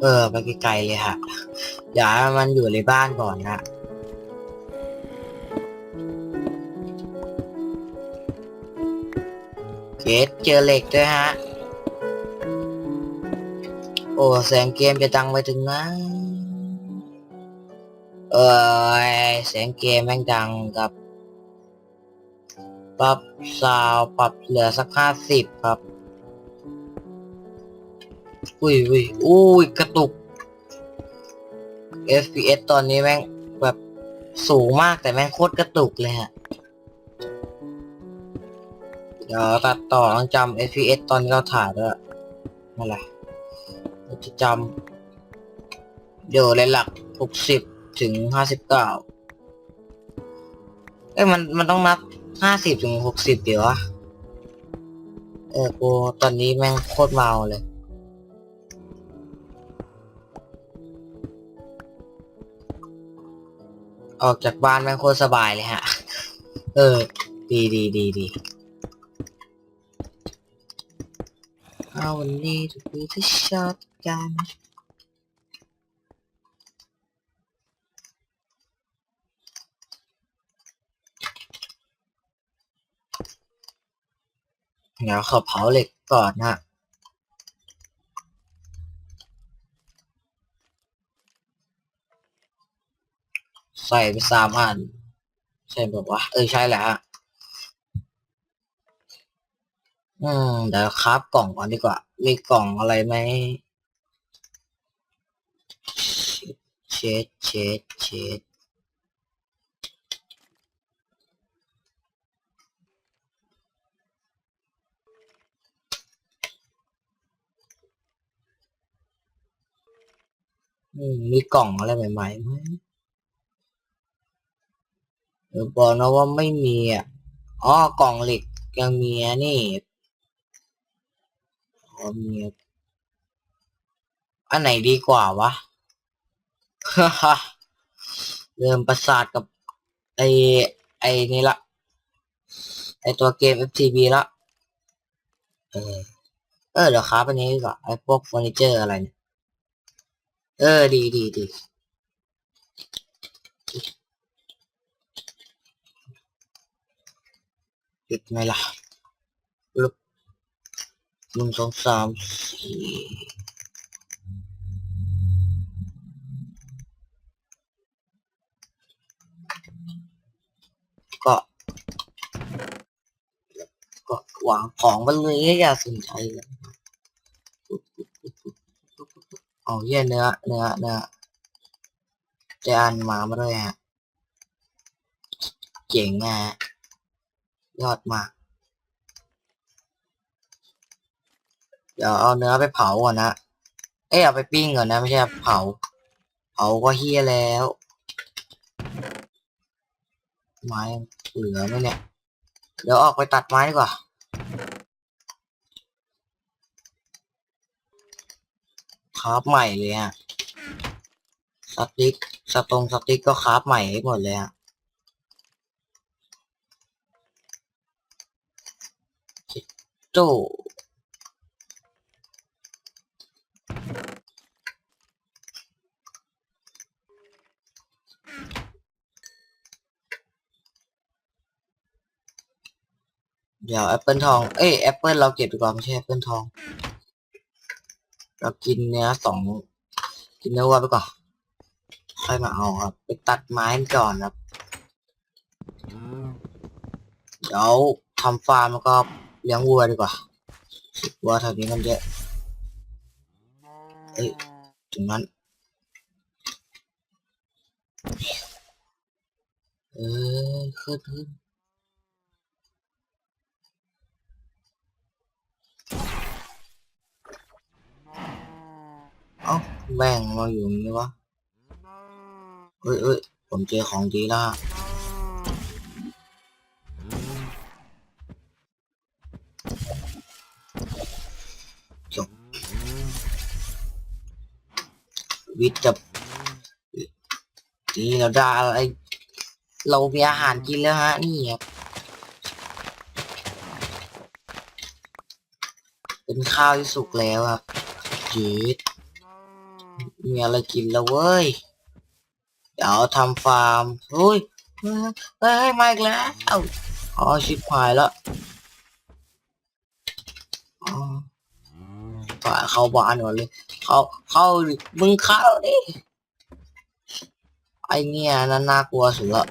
เออไปไกลๆเลยฮะอย่าให้มันอยู่ในบ้านก่อนนะเกตเจอเหล็กด้วยฮะ โอ้แสงเกมจะดังไปถึงไหนเออแสงเกมแม่งดังกับปรับซาวปรับเหลือสักห้าสิบครับ อุ้ยอุ้ยอุ้ยกระตุก FPS ตอนนี้แม่งแบบสูงมากแต่แม่งโคตรกระตุกเลยฮะ เดี๋ยวตัดต่อต้องจำ FPS ตอนที่เราถ่ายด้วยนั่นแหละเรจะจำเดี๋ยวเลยหลัก 60 ถึง 59 เอ้ยมันมันต้องนับ 50 ถึง 60 เดี๋ยววะ เออกูตอนนี้แม่งโคตรเมาเลย ออกจากบ้านแม่งโคตรสบายเลยฮะ เออ ดีดีดีดีเอาวันนี้ทุกทีที่ชอบกันเดี๋ยวขอเผาเหล็กก่อนนะ ใส่ไปสามอัน ใช่แบบว่าเออใช่แหละฮะอืมเดี๋ยวคราฟกล่องก่อนดีกว่า มีกล่องอะไรไหมเช็ดเช็ดเช็ดอืมมีกล่องอะไรใหม่ๆไหม เออบอกนะว่าไม่มีอะอ๋อกล่องเหล็กยังมีอะนี่อ๋อมีอันไหนดีกว่าวะฮ่าเริ่มประสาทกับไอไอนี่ละ ไอตัวเกม FTB ละเออเออเดี๋ยวครับอันนี้กว่าไอพวกเฟอร์นิเจอร์อะไรเนี่ย เออ ดีดีดี ปิดไหมล่ะลบหนึ่งสองสามสี่ก็ก็วางของไปเลยอย่าสนใจเลยเอาเยี่ยเนื้อเนื้อเนื้อเจอันมามาด้วยฮะ เจ๋งอะ ยอดมาก เดี๋ยวเอาเนื้อไปเผาก่อนนะ เอ้ยเอาไปปิ้งก่อนนะ ไม่ใช่เผา เผาก็เฮี้ยแล้ว ไม้เหลือไหมเนี่ย เดี๋ยวออกไปตัดไม้ดีกว่าคราฟใหม่เลยฮะสติ๊กสตรงสติ๊กก็คราฟใหม่ให้หมดเลยฮะ โจเดี๋ยวแอปเปิลทอง เอ้ยแอปเปิลเราเก็บดีกว่าไม่ใช่แอปเปิลทอง เรากินเนื้อสอง กินเนื้อวัวไปก่อน ค่อยมาเอาครับ ไปตัดไม้ก่อนครับ เดี๋ยวทำฟาร์มแล้วก็ เลี้ยงวัวดีกว่าวัวแถวนี้มันเยอะเอ้ยตรงนั้นเออขึ้นขึ้นเอ้าแบ่งมาอยู่นี้วะเอ้ยเอ้ยผมเจอของดีและ วิทย์จะนี่เราได้อะไร เรามีอาหารกินแล้วฮะ นี่ครับ เป็นข้าวที่สุกแล้วครับจืดมีอะไรกินแล้วเว้ย เดี๋ยวทำฟาร์มเฮ้ยเฮ้ยเฮ้ยมาอีกแล้วอ๋อชิบหายแล้วฝ่าเข้าบ้านก่อนเลย เข้าเข้าดิมึงเข้าดิไอเนี่ยนั่นน่ากลัวสุดละ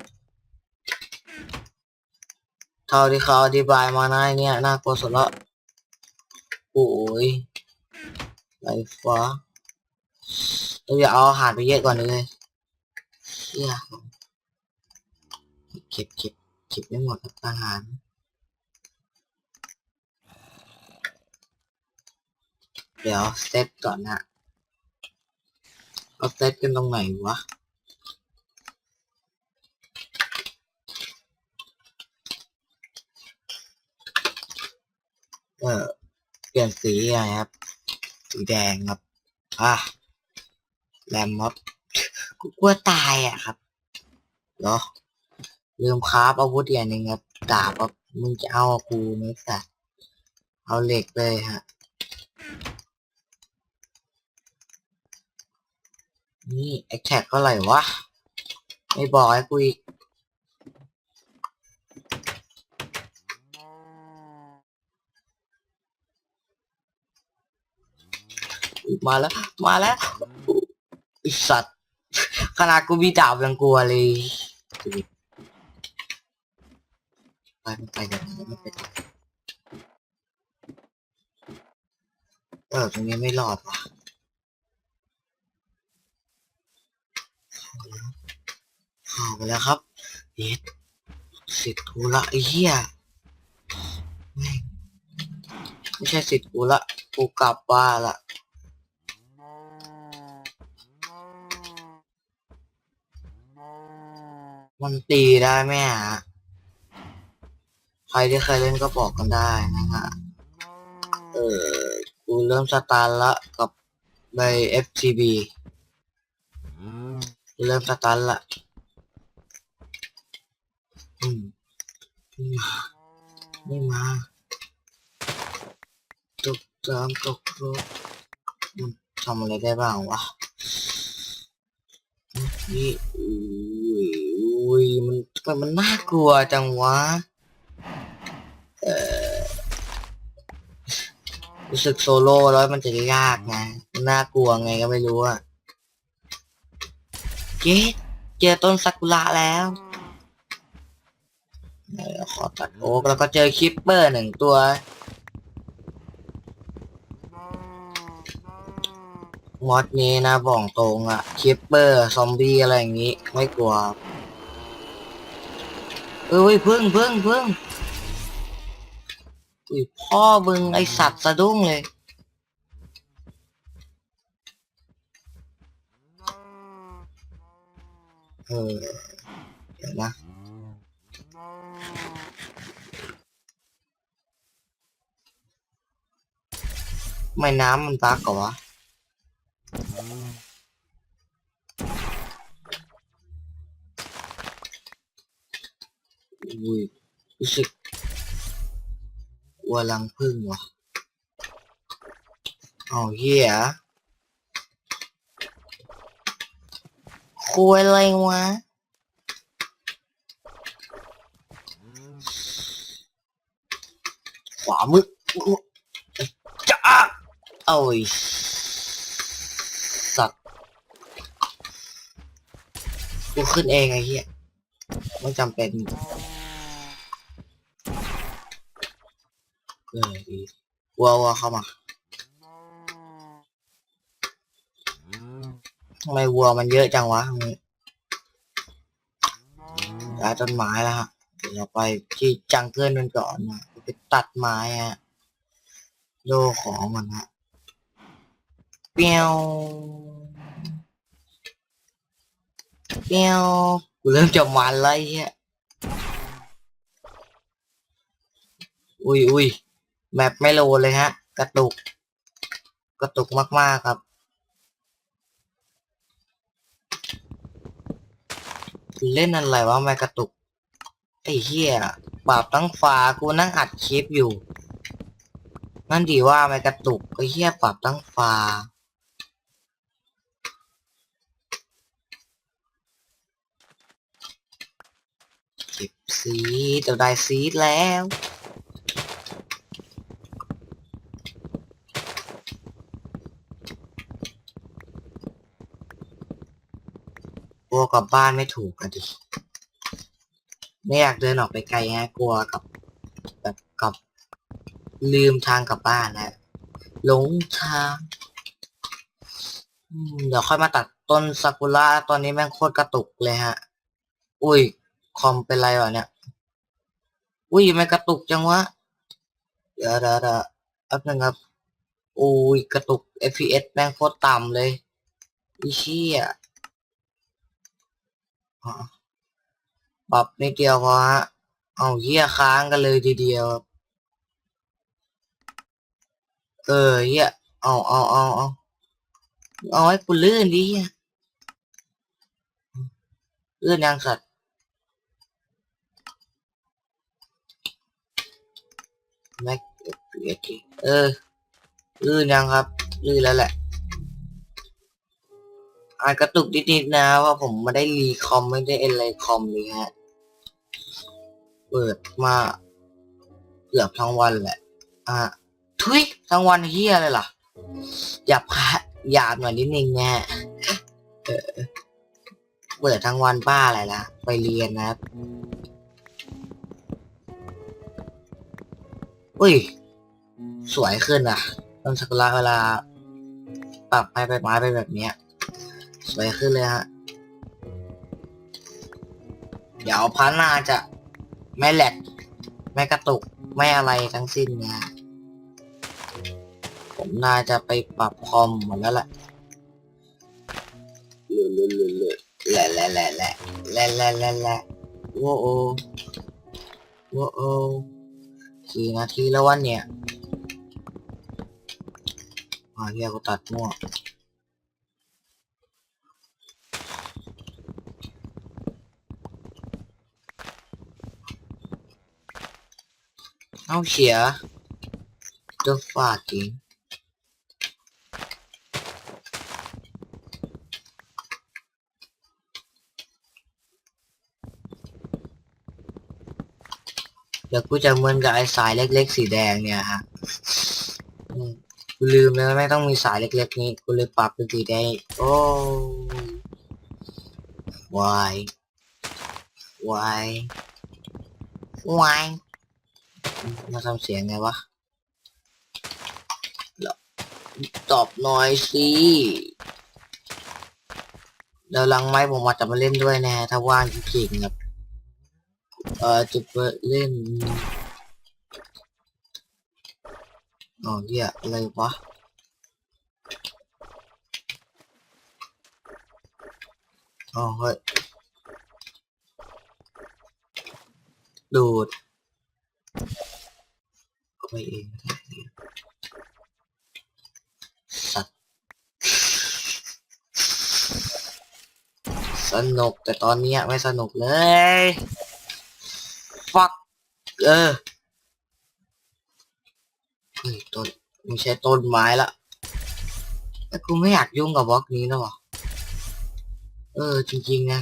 เท่าที่เขาอธิบายมานะไอเนี่ยน่ากลัวสุดละโอ้ยไรฟ้าเราอย่าเอาอาหารไปเยอะก่อนเลยเชี่ยเก็บเก็บเก็บไม่หมดอาหารเดี๋ยวเซตก่อนนะ เอาเซตกันตรงไหนวะเออเปลี่ยนสีอะไรครับ สีแดงครับ อะแรมม็อบกูกลัวตายอะครับเหรอลืมคราฟอาวุธอย่างหนึ่งครับดาบครับมึงจะเอากูไหมสัตว์เอาเหล็กเลยฮะ นี่แอแท็กเท่าไหร่วะ ไม่บอกให้กูอีกมาแล้ว มาแล้วไอสัตว์ขนาดกูมีดาบยังกลัวเลย ไปไม่ไปกันไม่ไปกันเออตรงนี้ไม่รอดว่ะ เข้าไปแล้วครับเย็ดสิทธิ์กูละไอ้เหี้ยไม่ใช่สิทธิ์กูละกูกลับบ้านละมันตีได้ไหมฮะใครที่เคยเล่นก็บอกกันได้นะฮะ เออ กูเริ่มสตาร์ละกับใบ FTB เริ่มสตาร์ละ อืมไมา ไม่มา ตกจามตกรถมันทำอะไรได้บ้างวะนี่อุ้ยอุ้ยมันทำไมมันน่ากลัวจังวะ เออรู้สึกโซโล่แล้วมันจะยากไงมันน่ากลัวไงก็ไม่รู้อะเจ๊เจอต้นซากุระแล้ว ขอตัดโอ๊กแล้วก็เจอคิปเปอร์หนึ่งตัว มอดนี้นะบอกตรงอะคิปเปอร์ซอมบี้อะไรอย่างงี้ ไม่กลัว เอ้ยพึ่งพึ่งพึ่งอุ้ยพ่อมึงไอสัตว์สะดุ้งเลย เออ เดี๋ยวนะ ไม่น้ำมันบักเหรอวะอุ้ยรู้สึกกลัวรังพึ่งวะเอาเหี้ยคุยอะไรวะขวามือจ้า โอ้ยสัตว์กูขึ้นเองไอ้เหี้ยไม่จำเป็นเออดีวัววัวเข้ามาทำไมวัวมันเยอะจังวะตรงนี้ย้ายต้นไม้แล้วฮะเดี๋ยวไปที่จังเกิลกันก่อนนะไปตัดไม้ฮะโลของมันฮะ เปียวเปียวกูเริ่มจะมันแล้วไอ้เฮียอุ้ยอุ้ยแมปไม่โลเลยฮะ กระตุก กระตุกมาก ๆ ครับเล่นอะไรวะไม่กระตุก ไอ้เหี้ยปรับตั้งฟ้ากูนั่งอัดคลิปอยู่ นั่นดีว่าไม่กระตุกไอ้เหี้ยปรับตั้งฟ้า ซีดเราได้ซีดแล้ว กลัวกลับบ้านไม่ถูกอะดิ ไม่อยากเดินออกไปไกลฮะกลัวกับแบบกับลืมทางกลับบ้านนะหลงทางเดี๋ยวค่อยมาตัดต้นซากุระตอนนี้แม่งโคตรกระตุกเลยฮะ อุ้ย คอมเป็นไรวะเนี่ย อุ้ยมันกระตุกจังวะ เดี๋ยวเดี๋ยวเดี๋ยวแป๊บนึงครับ อุ้ยกระตุก FPS แม่งโคตรต่ำเลยอีเชี่ยอ๋อปรับนิดเดียวพอฮะ เอาเหี้ยค้างกันเลยทีเดียว เออเหี้ย เอาเอาเอาเอาเอาให้กูลื่นดิเหี้ยลื่นยังสัตว์ แม็กเออลื่นยังครับลื่นแล้วแหละอาจกระตุกนิดๆนะเพราะผมไม่ได้รีคอมไม่ได้เอ็นไลคอมเลยฮะ เปิดมาเกือบทั้งวันแหละ อะทุยทั้งวันเฮียเลยล่ะหยาบคะหยาบหน่อยนิดนึงนะเออเปิดทั้งวันป้าอะไรล่ะ ไปเรียนนะครับ อุ้ย สวยขึ้นอะต้นสักุระเวลาปรับไปไปไม้ไปแบบเนี้ย สวยขึ้นเลยฮะ เดี๋ยวพันหนาจะไม่แหลก ไม่กระตุก ไม่อะไรทั้งสิ้นนะผมน่าจะไปปรับคอมหมดแล้วแหละลุลุลุลุแหละแหละแหละแหละแหละแหละแหละแหละโว้โอโว้โอ กี่นาทีแล้ววันเนี่ยอ่าเฮียกูตัดมั่วเอาเขีย The fucking เดี๋ยวกูจะเหมือนกับไอ้สายเล็ก ๆ สีแดงเนี่ยฮะกูลืมแล้วไม่ต้องมีสายเล็ก ๆ นี้กูเลยปรับเป็นสีแดงโอ้วายวายวายมาทำเสียงไงวะตอบหน่อยสิเดี๋ยวหลังไม้ผมอาจจะมาเล่นด้วยนะถ้าว่างจริงๆครับ เออจะไปเล่นอ๋อเหี้ยอะไรวะอ๋อเฮ้ยดูดก็ไปเองสัตว์สนุกแต่ตอนเนี้ยไม่สนุกเลย ฟักเออต้นไม่ใช่ต้นไม้ละแต่กูไม่อยากยุ่งกับบล็อกนี้แล้วะเออ จริง ๆ นะ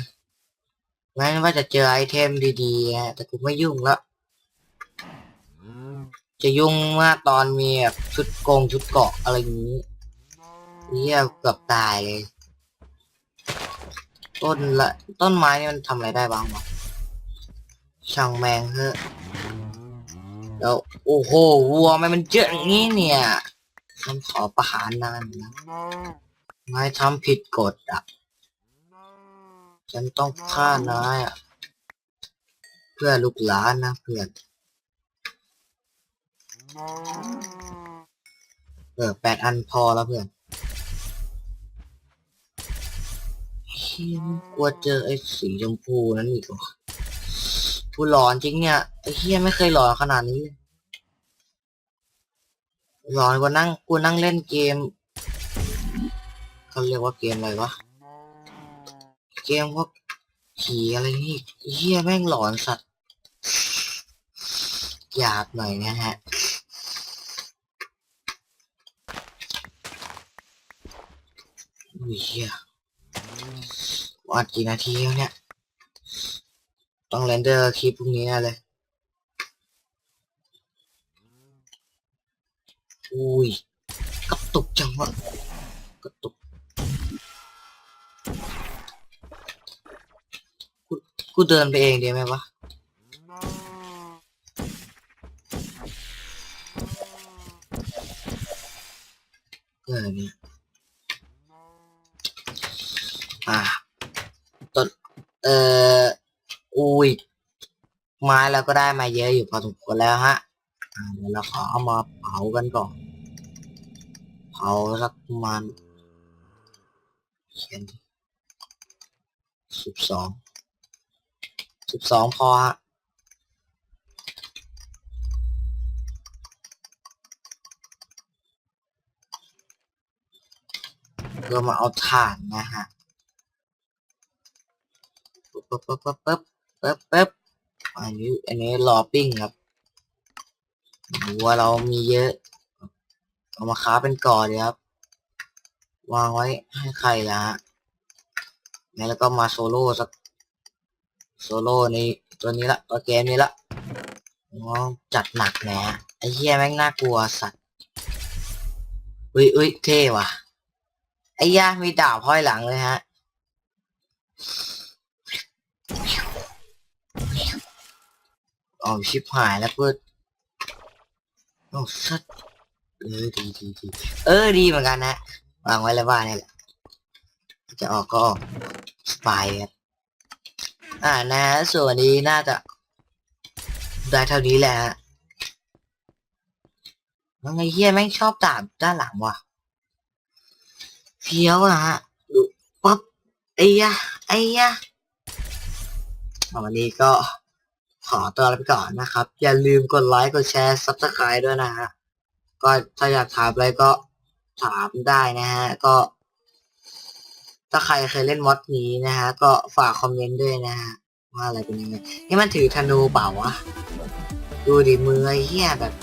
แม้ว่าจะเจอไอเทมดีๆนะแต่กูไม่ยุ่งละจะยุ่งเมื่อตอนมีแบบชุดโกงชุดเกาะอะไรอย่างนี้เนี่ยเกือบตายเลย ต้นละต้นไม้นี่มันทำอะไรได้บ้างวะ ช่างแมงเถอะแล้วโอ้โหวัวมันมันเยอะอย่างนี้เนี่ยฉันขอประหารนานนะนายทำผิดกฎอะ ฉันต้องฆ่านายอะ เพื่อลูกหลานนะเพื่อนเออแปดอันพอแล้วเพื่อนเฮียมันกลัวเจอไอ้สีชมพูนั้นอีกเหรอ กูหลอนจริงเนี่ยไอ้เฮียไม่เคยหลอนขนาดนี้ หลอนกว่านั่งกูนั่งเล่นเกมเขาเรียกว่าเกมอะไรวะ เกมพวกผีอะไรนี่ไอเฮียแม่งหลอนสัตว์หยาบหน่อยนะฮะอุ้ยเฮียวัดกี่นาทีแล้วเนี่ย ต้องเรนเดอร์คลิปพวกนี้เลย อุ้ยกระตุกจังวะกระตุก กูกูเดินไปเองดีไหมวะ เออเนี่ย อะต้นเอ่อ อุ้ยไม้เราก็ได้มาเยอะอยู่พอสมควรแล้วฮะเดี๋ยวเราขอเอามาเผากันก่อนเผาสักประมาณเขียนสิบสองสิบสองพอฮะเพื่อมาเอาถ่านนะฮะปึ๊บปึ๊บปึ๊บปึ๊บ ป๊บปึ๊บปึ๊บอันนี้อันนี้รอปิ้งครับดูว่าเรามีเยอะ เอามาค้าเป็นก่อเลยครับ วางไว้ให้ใครละฮะแล้วก็มาโซโล่สักโซโล่ในตัวนี้ละตัวเกมนี้ละอ๋อจัดหนักแหนะไอ้เหี้ยแม่งน่ากลัวสัตว์อุ้ยอุ้ยเท่ว่ะไอ้ย่ามีดาบห้อยหลังเลยฮะ อ๋อชิบหายแล้วเพื่อนโอ้สัตว์เออดีดีดีเออดีเหมือนกันนะวางไว้แล้วว่าเนี่ยแหละจะออกก็ออกสบายครับอ่านะส่วนนี้น่าจะได้เท่านี้แหละฮะแล้วไงเฮียแม่งชอบดาบด้านหลังว่ะเฟี้ยวอะฮะดูปั๊บไอ้ยะไอ้ยะวันนี้ก็ ขอตัวลาไปก่อนนะครับ อย่าลืมกดไลค์กดแชร์ซับสไคร b e ด้วยนะฮะก็ถ้าอยากถามอะไรก็ถามได้นะฮะ ก็ ถ้าใครเคยเล่นมอดนี้นะฮะ ก็ฝากคอมเมนต์ด้วยนะฮะ ว่าอะไรเป็นยังไงนี่มันถือธนูเปล่าวะดูดิมือไอ้เหี้ยแบบ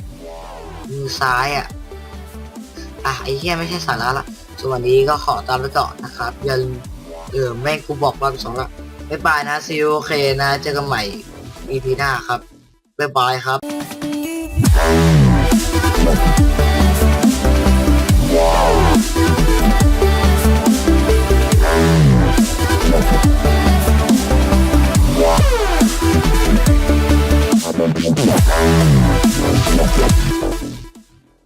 มือซ้ายอะอะไอ้เหี้ยไม่ใช่สาระละส่วนนี้ก็ขอตามไปก่อนนะครับอย่าลืมเออแม่งกูบอกรอบสองละบ๊ายบายนะซีโอเคนะเจอกันใหม่ EP หน้าครับ บ๊ายบายครับ Wow.